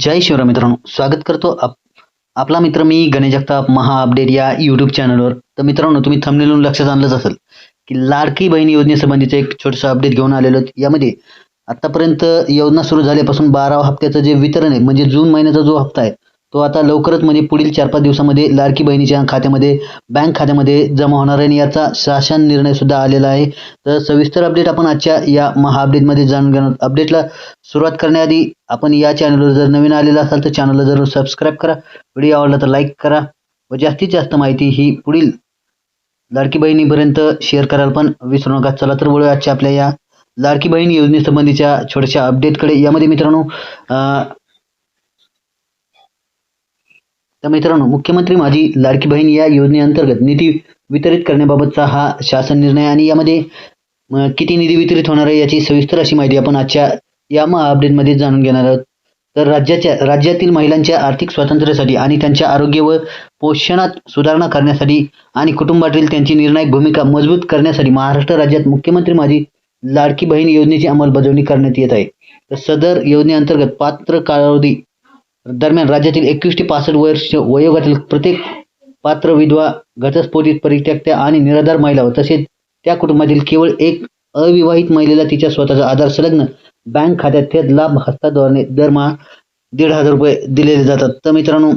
जय शिवराम मित्रांनो स्वागत करतो आप आपला मित्र मी गणेश जगताप महा अपडेट या यूट्यूब चॅनलवर तर मित्रांनो तुम्ही थंबनेलून लक्षात आणलंच असेल की लाडकी बहीण योजनेसंबंधीचं एक छोटंसं अपडेट घेऊन आलेलो यामध्ये आत्तापर्यंत योजना सुरू झाल्यापासून बारावा हप्त्याचं जे वितरण आहे म्हणजे जून महिन्याचा जो हप्ता आहे तो आता लवकरच म्हणजे पुढील चार पाच दिवसामध्ये लाडकी बहिणीच्या खात्यामध्ये बँक खात्यामध्ये जमा होणार आहे आणि याचा शासन निर्णय सुद्धा आलेला आहे. तर सविस्तर अपडेट आपण आजच्या या महा अपडेटमध्ये जाणून घेणार अपडेटला सुरुवात करण्याआधी आपण या चॅनलवर जर नवीन आलेला असाल तर चॅनलला जरूर सबस्क्राईब करा. व्हिडिओ आवडला तर लाईक करा व जास्तीत जास्त माहिती ही पुढील लाडकी बहिणीपर्यंत शेअर करायला पण विसरू नका. चला तर वळूया आजच्या आपल्या या लाडकी बहीण योजनेसंबंधीच्या छोट्याशा अपडेटकडे यामध्ये मित्रांनो तर मित्रांनो मुख्यमंत्री माझी लाडकी बहीण या योजनेअंतर्गत निधी वितरित करण्याबाबतचा हा शासन निर्णय आणि यामध्ये किती निधी वितरित होणार आहे याची सविस्तर अशी माहिती आपण आजच्या या महा अपडेटमध्ये जाणून घेणार आहोत. तर राज्याच्या राज्यातील महिलांच्या आर्थिक स्वातंत्र्यासाठी आणि त्यांच्या आरोग्य व पोषणात सुधारणा करण्यासाठी आणि कुटुंबातील त्यांची निर्णायक भूमिका मजबूत करण्यासाठी महाराष्ट्र राज्यात मुख्यमंत्री माझी लाडकी बहीण योजनेची अंमलबजावणी करण्यात येत आहे. तर सदर योजनेअंतर्गत पात्र कालावधी दरम्यान राज्यातील एकवीस ते पासष्ट वर्ष वयोगटातील प्रत्येक पात्र विधवा घटस्फोटित परित्यक्त्या आणि निराधार महिला तसेच त्या कुटुंबातील केवळ एक अविवाहित महिलेला तिच्या स्वतःचा आधार संलग्न बँक खात्यात थेट लाभ हस्ताद्वारे दरमहा दीड हजार रुपये दिलेले जातात. तर मित्रांनो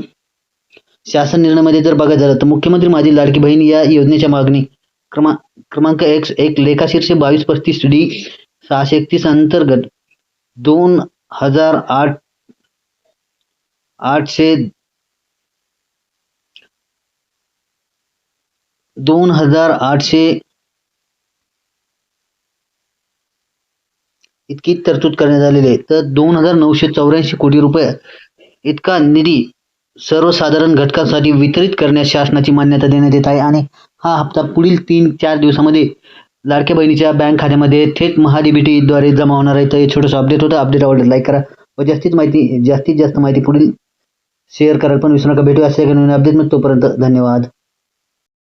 शासन निर्णयामध्ये जर बघायचं झालं तर मुख्यमंत्री माझी लाडकी बहीण या योजनेच्या मागणी क्रमा क्रमांक एक एक लेखाशीर्ष बावीस पस्तीस डी सहाशे एकतीस अंतर्गत दोन हजार आठ आठशे दोन हजार आठशे इतकी तरतूद करण्यात आलेली आहे. तर दोन हजार नऊशे चौऱ्याऐंशी कोटी रुपये इतका निधी सर्वसाधारण घटकांसाठी वितरित करण्यास शासनाची मान्यता देण्यात येत आहे आणि हा हप्ता पुढील तीन चार दिवसामध्ये लाडक्या बहिणीच्या बँक खात्यामध्ये थेट महाडीबीटीद्वारे जमा होणार आहे. तर हे छोटंसं अपडेट होतं. अपडेट आवडलं लाईक करा. व जास्तीत माहिती जास्तीत जास्त माहिती पुढील शेअर करायला पण विसरू नका. भेटूया अशा एका नवीन अपडेट तोपर्यंत. धन्यवाद.